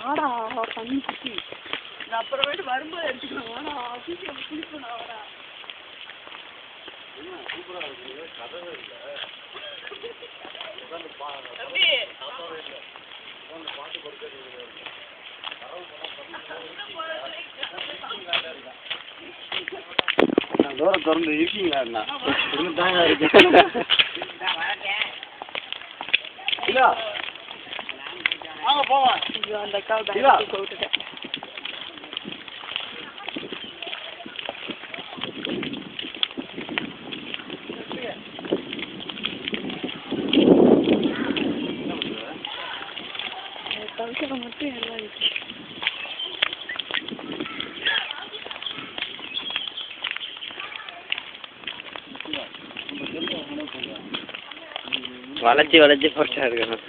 வாடா தண்ணி குட்டி நான் அப்புறமேட்டு வரும்போது எடுத்துக்கிறேன். வாடா சீக்கிரம் குளிப்பேன் வாடா. சூப்பரா இருக்கு? கதவே இல்லை. பாட்டு கொடுக்க இருக்கீங்களா வாங்க போவோம். ஐயோ, அந்த அக்காவை? பேங்க் விட்டுட்டேன். கவுசரை மட்டும் எல்லாம் இருக்கு வளைச்சி வளைச்சி போட்டா இருக்கணும்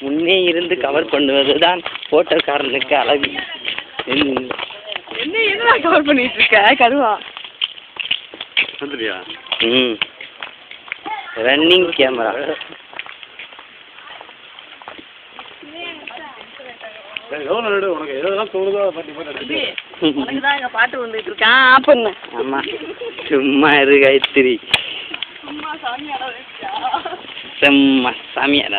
முன்னே இருந்து கவர் பண்ணுவதுதான் போட்டோக்காரனுக்கு அழகு. என்ன என்னடா கவர் பண்ணிட்டு இருக்க கருவா ம். ரன்னிங் கேமரா உனக்கு? எதெல்லாம் தோணுதோ போட்டு வந்துட்டு இருக்கான் ஆப் பண்ணு. ஆமா. சும்மா இரு காயத்ரி செம்ம சாமியார்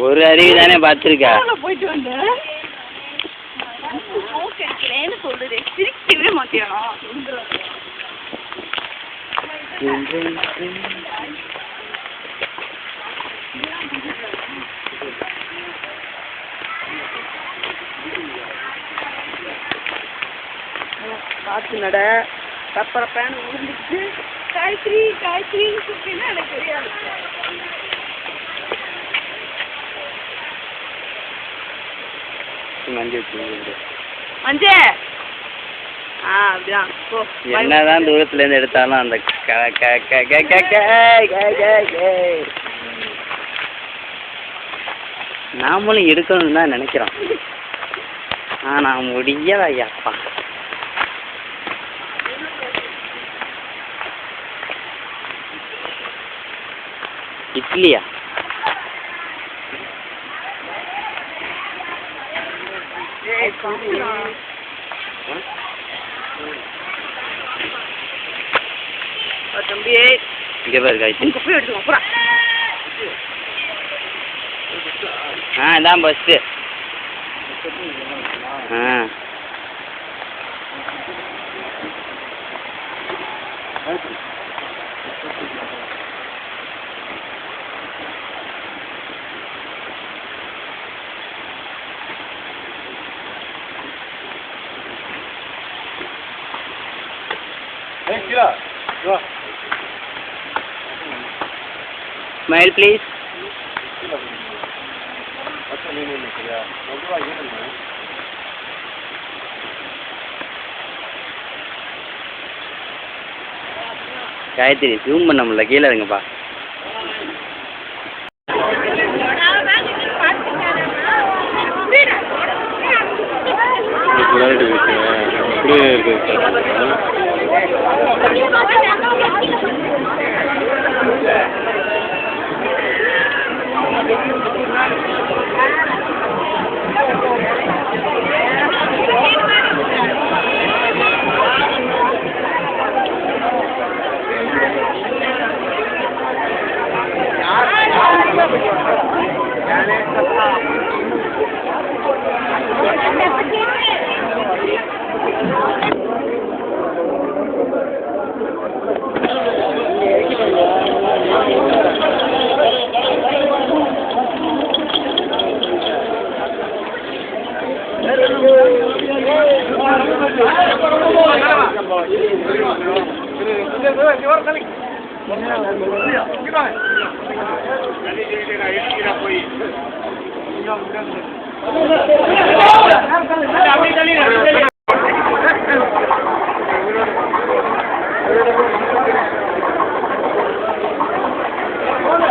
ஒரு அருவி தானே பார்த்துருக்கா போயிட்டு வந்தேன் சொல்லுது சிரிக்கவே மாட்டேன் காற்று நடை. சப்பரை பேன் விழுந்துச்சு காய்கறி காய்கறின்னு சொல்லினா எனக்கு தெரியாது. மஞ்சே ஆ அப்படியா என்னதான் தூரத்துல இருந்து எடுத்தாலும் அந்த நாமளும் எடுக்கணும்னு தான் நினைக்கிறோம். ஆனால் முடியலையாப்பா. இல்லையா? தம்பி. இங்கே பாரு காய்ச்சி குப்பை எடுத்துக்கோ புறா. ஆ இதான் பஸ்ஸு ஆ. Thank you. up. Go. Smile, please. Gayathri zoom பண்ண முடியல கீழே இருங்கப்பா அப்படியே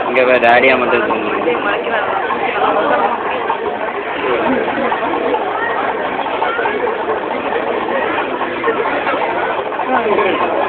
இங்க வேற டாடியா மட்டும் Thank you.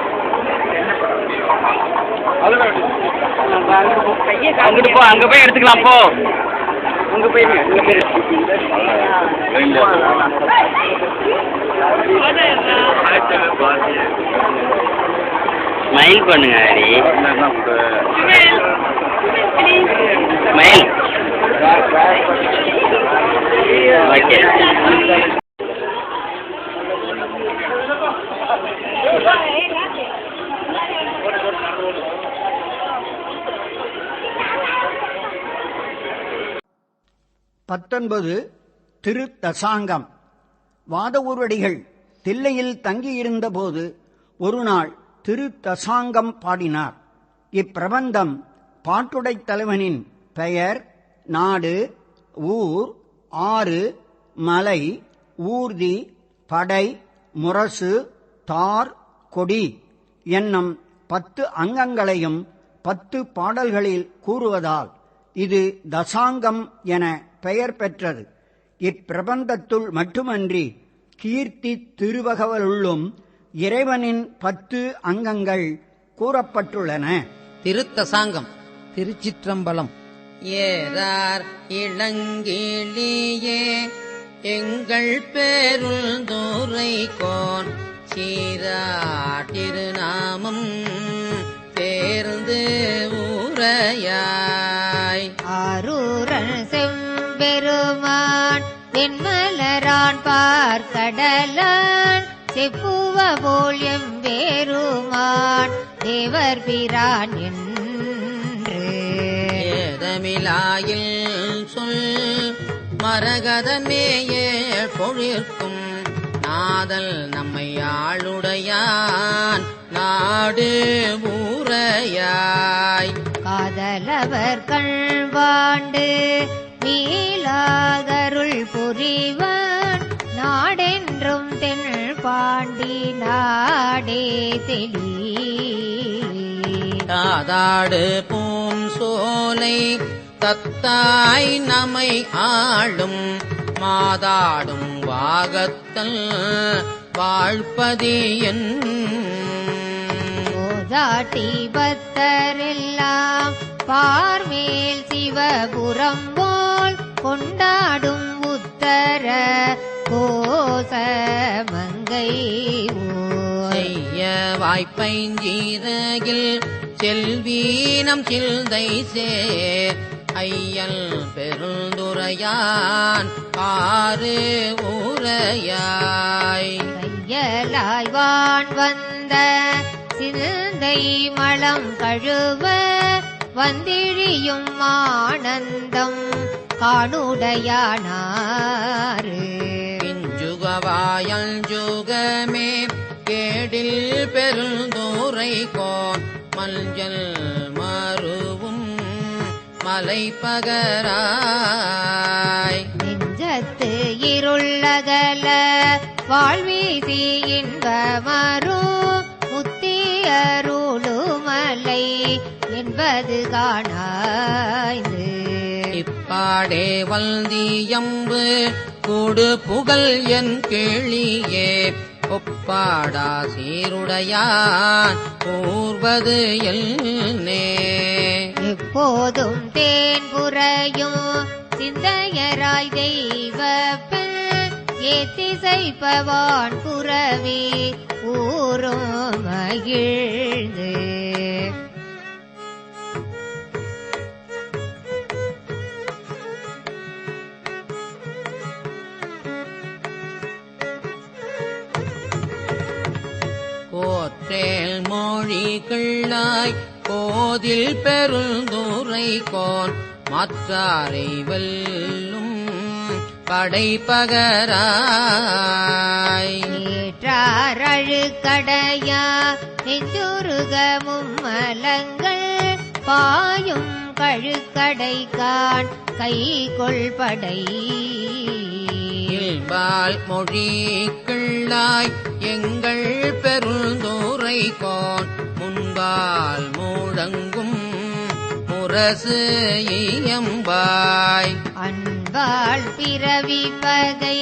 அங்கிட்டு போ அங்க போய் எடுத்துக்கலாம் போ. அங்க போய் அங்க போய் ஸ்மைல் பண்ணுங்க ஹரி ஸ்மைல் ஓகே. பத்தொன்பது திரு தசாங்கம் வாதவூரடிகள் தில்லையில் தங்கியிருந்தபோது ஒரு நாள் திரு தசாங்கம் பாடினார். இப்பிரபந்தம் பாட்டுடைத் தலைவனின் பெயர் நாடு ஊர் ஆறு மலை ஊர்தி படை முரசு தார் கொடி என்னும் பத்து அங்கங்களையும் பத்து பாடல்களில் கூறுவதால் இது தசாங்கம் என பெயர் பெற்றது. இப்பிரபந்தத்துள் மட்டுமன்றி கீர்த்தி திருவகவலுள்ளும் இறைவனின் பத்து அங்கங்கள் கூறப்பட்டுள்ளன. திருத்தசாங்கம். திருச்சிற்றம்பலம். ஏறார் இளங்கிளியே எங்கள் பேருள் தூரை கோன் சீராட்டிருநாமம் தேர்ந்து ஊரையாய் ஆரூரன் செம்பெருமான் வெண்மலரான் பார்க்கடலான் செப்புவ போல் எம்பெருமான் தேவர் பிரான் என்று. ஏதமிலாயில் சொல் மரகதமேய பொழிற்கும் நாதல் நம்மை ஆளுடையான் நாடு ஊரையாய். காதலவர் கண்பாண்டு மீளாதருள் புரிவான் நாடென்றும் தென் பாண்டி நாடே தெளி தாதாடு பூம் சோலை தத்தாய் நமை ஆளும் மாதாடும் வாகத்தல் ஓதாட்டி பத்தரெல்லாம் பார்மேல் சிவபுரம் போல் கொண்டாடும் உத்தர கோச மங்கை ஓர். செய்ய வாய்ப்பைஞ்சீரகில் செல்வீனம் சில்தை சேர். ஐயல் பெருந்துரையான் ஆறு ஊரையாய். கையலாய் வான் வந்த சிந்தை மலம் கழுவ வந்திழியும் ஆனந்தம் காணுடையானாறு. பிஞ்சுகவாயல் ஜுகமே கேடில் பெருந்தூரை கோன் மஞ்சள் மருவும் மலைப்பகராய். நெஞ்சத்து இருளகல வாழ்வீசி இன்பமரும் முத்தியருளுமலை என்பது காணாய்ந்து பாடே வல்தியம்பு கூடு புகழ் என் கேளியே. ஒப்பாடா சீருடையான் கூர்வது எல்னே எப்போதும் தேன் புரையும் சிந்தையராய் தெய்வ ஏத்திசைப்பவான் புறவி ஊரும் மகிழ்ந்து. கோற்றேல் மொழிகளாய் கோதில் பெருந்துரை கோன் மாற்றாரை வல்லும் படைப்பகராய். கடையா நெஞ்சுருகமும் மலங்கள் பாயும் கழுக்கடை கான் கை கொள்படை என்பால் மொழி கிள்ளாய் எங்கள் பெருந்துரைக்கோன் முன்பால் முழங்கும் முரசு இயம்பாய். அன்பாள் பிறவி பகை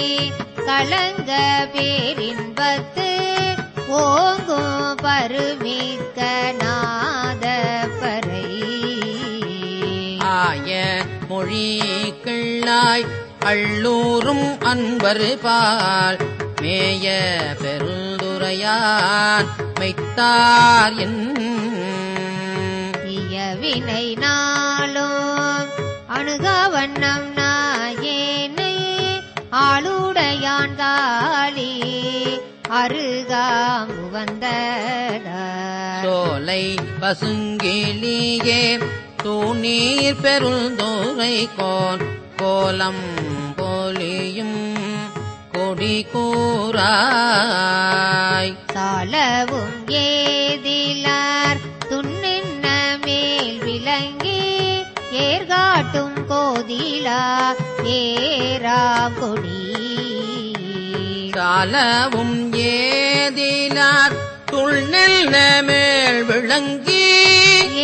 கலங்க பேரின்பத்து ஓங்கும் பருமிக்க நாத பறை. ஆய மொழி கிள்ளாய் அள்ளூரும் அன்பர் பால் மேய பெருந்துரையான் மெய்த்தார் என் தீயவினை நாளும் அணுகா வண்ணம் நாயேனை ஆளுடையான் தாளி அருகாம்பு வந்தடா. சோலை பசுங்கிளியே தூணீர் பெருந்தோரை கோன் கோலம் போலியும் கொடி கூறாய் சாலவும் ஏதிலார் துண்ணின்ன மேல் விளங்கி ஏர்காட்டும் கோதிலா ஏராம் கொடி. காலவும் ஏதினார் துள்நெல்ல மேல் விளங்கி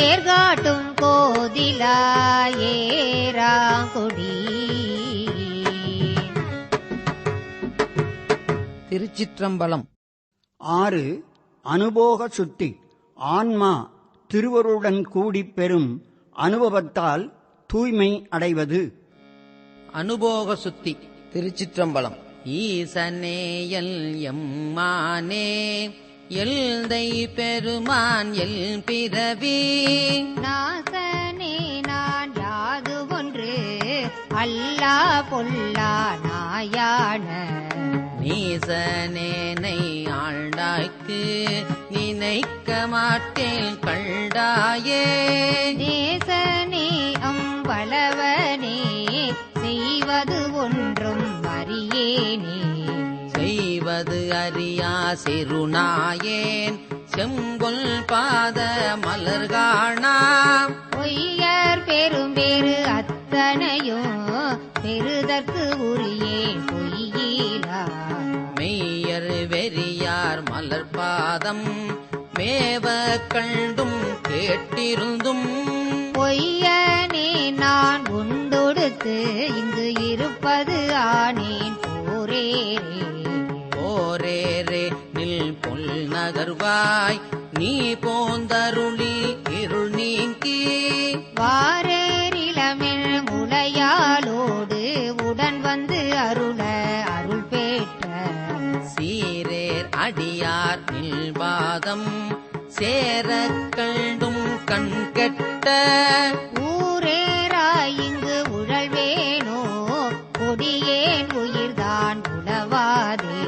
ஏர்காட்டும் கோதிலா ஏராம் கொடி. திருச்சிற்றம்பலம். ஆறு அனுபோக சுத்தி ஆன்மா திருவருடன் கூடிப் பெறும் அனுபவத்தால் தூய்மை அடைவது. அனுபோக சுத்தி திருச்சிற்றம்பலம். ஈசனே எல் எம்மானே. எல்தை பெருமான் எல் பிறவி. நாசனே நான் யாது ஒன்று அல்லா பொல்லா நாயான. நீசனேனை ஆண்டாய்க்கு நினைக்க மாட்டேன் கண்டாயே. நேசனே அம்பளவனே செய்வது ஒன்றும் அறியேனே. செய்வது அறியா சிறுநாயேன். செங்கொல் பாத மலர்காணா. பொய்யர் பெரும்பேறு அத்தனையும் பெறுதற்கு உரியேன் பொய்யிலா. மெய்யர் வெறியார் மலர் பாதம் மேவ கண்டும் கேட்டிருந்தும். பொய்யனே நான் உண்டொடுத்து இங்கு இருப்பது ஆனேன் நகர்வாய் நீ போந்தருளி இருள் நீங்கி. வாரேரிளமென் முளையாலோடு உடன் வந்து அருள அருள் பெற்ற. சீரேர் அடியார் நில்பாதம் சேர கண்டும் கண் கெட்ட. ஊரேராய் இங்கு உழல்வேனோ கொடியேன் உயிர்தான் உழவாதே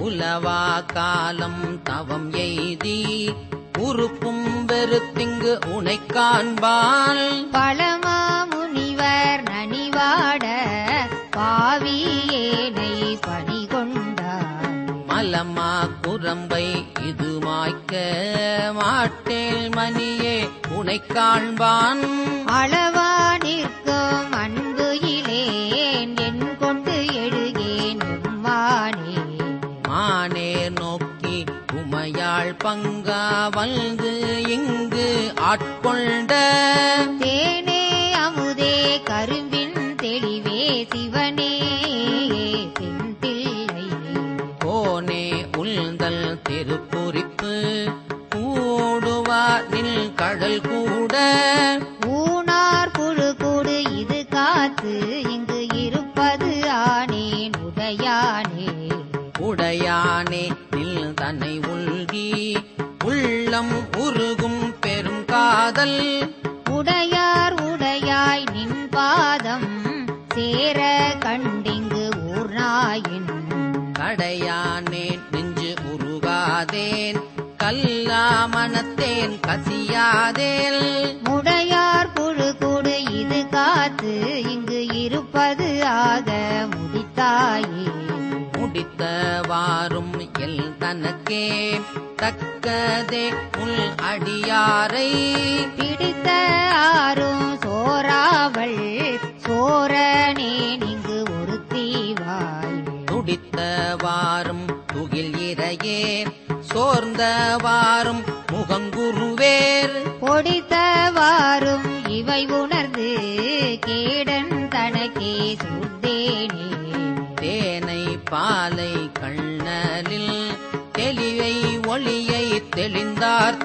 உலவா காலம் தவம் எய்தி உறுப்பும் வெறுத்திங்கு உனை காண்பான் பழமா முனிவர் நனிவாட பாவியேனை பணி கொண்டார் மலமா குரம்பை இது மாய்க்க மாட்டேல் மணியே உனை காண்பான். அளவா பங்கா வந்து இங்கு ஆட்கொண்ட தேனே அமுதே கரும்பின் தெளிவே சிவனே செந்தில்லை கோனே உள்தல் திருப்புரிப்பு கூடுவார் நில் கடல் கூட. உள்ளம் உருகும் பெரும் காதல். உடையார் உடையாய் நின் பாதம் சேர கண்டிங்கு ஊர்நாயின் கடையானேன் நெஞ்சு உருகாதேன். கல்லா மனத்தேன் கசியாதேல். முடையார் புழு கூடு இது காத்து இங்கு இருப்பது ஆக முடித்தாயே முடித்த வாரும் எல் தனக்கே தக்கதே உள் அடியாரை பிடித்த ஆறும் சோரா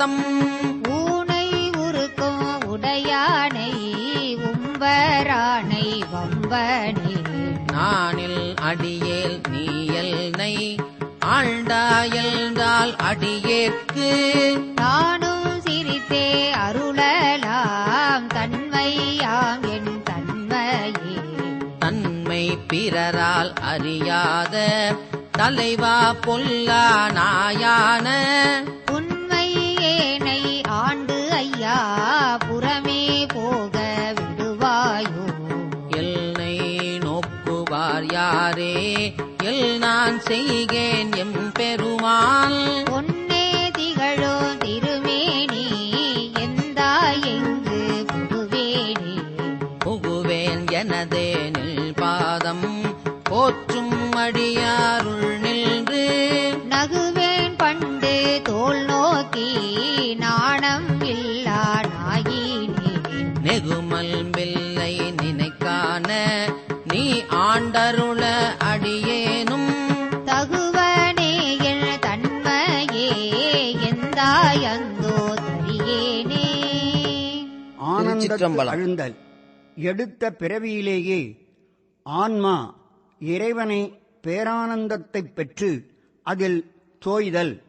தெளிந்தார்த்தம் ஊனை உருக்கும் உடையானை உம்பரானை வம்பனே நானில் அடியேல் நீயல்னை ஆண்டாயல்தால் அடியேற்கு. தானும் சிரித்தே அருளலாம் தன்மையாம் என் தன்மையே. தன்மை பிறரால் அறியாத தலைவா பொல்லா நாயான புறமே போக விடுவாயோ? எல்லை நோக்குவார் யாரே? எல் நான் செய்கேன் எம் பெருமாள். அழுந்தல். எடுத்த பிறவியிலேயே ஆன்மா இறைவனை பேரானந்தத்தைப் பெற்று அதில் தோய்தல்.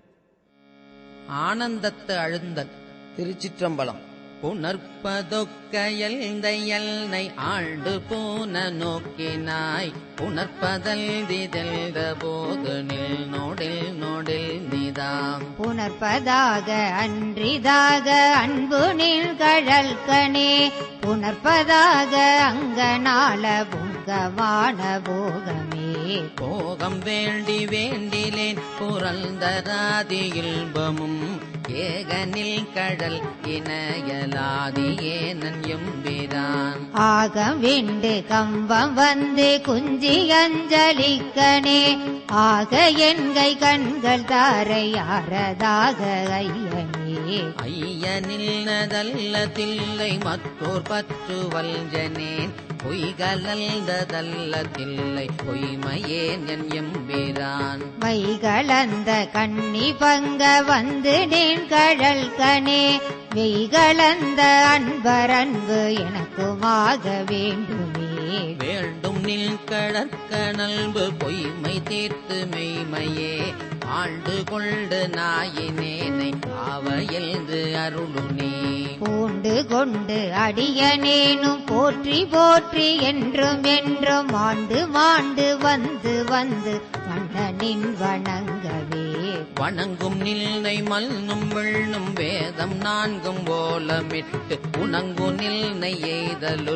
ஆனந்தத்து அழுந்தல். திருச்சிற்றம்பலம். புணர்ப்பதொக்க எல்ந்தையல்னை ஆண்டு பூன நோக்கினாய். புணர்ப்பதல் திதழ்ந்த போது நில் நோடில் நோடில் நிதாம் புணர்ப்பதாக அன்றிதாக அன்பு நில் கழல்கனே. புணர்ப்பதாக அங்கனால புங்கவான போகமே. போகம் வேண்டி வேண்டிலேன் புரந்தராதி இல்பமும் ஏகனில் கடல் இணையலாதி ஏனன் எம்பிரான். ஆக விண்டு கம்பம் வந்து குஞ்சி அஞ்சலிக்கனே ஆக என்கை கண்கள் தாரையாரதாக ஐயனே. ஐயனில் நதல்ல தில்லை மற்றோர் பற்று வல்ஜனேன் பொய்கலல்ததல்ல தில்லை பொய்மையேன் என் எம்பிரான் மைகளந்த கண்ணி பங்க வந்து நின் கழல் கனே. வெய்களந்த அன்பர் அன்பு எனக்குமாக வேண்டுமே. வேண்டும் நில் கடற்க நல்பு பொய்மை தீர்த்து மெய்மையே. ஆண்டு கொண்டு நாயினேனை ஆவையல்து அருளுனே. பூண்டு கொண்டு அடியனேனும் போற்றி போற்றி என்றும் என்றும் மாண்டு மாண்டு வந்து வந்து மன்னனின் வணங்கவே. வணங்கும் நில்லை மல்னும் வெள்ளும் வேதம் நான்கும் ஓலமிட்டு உணங்கு நில்னை எய்தலு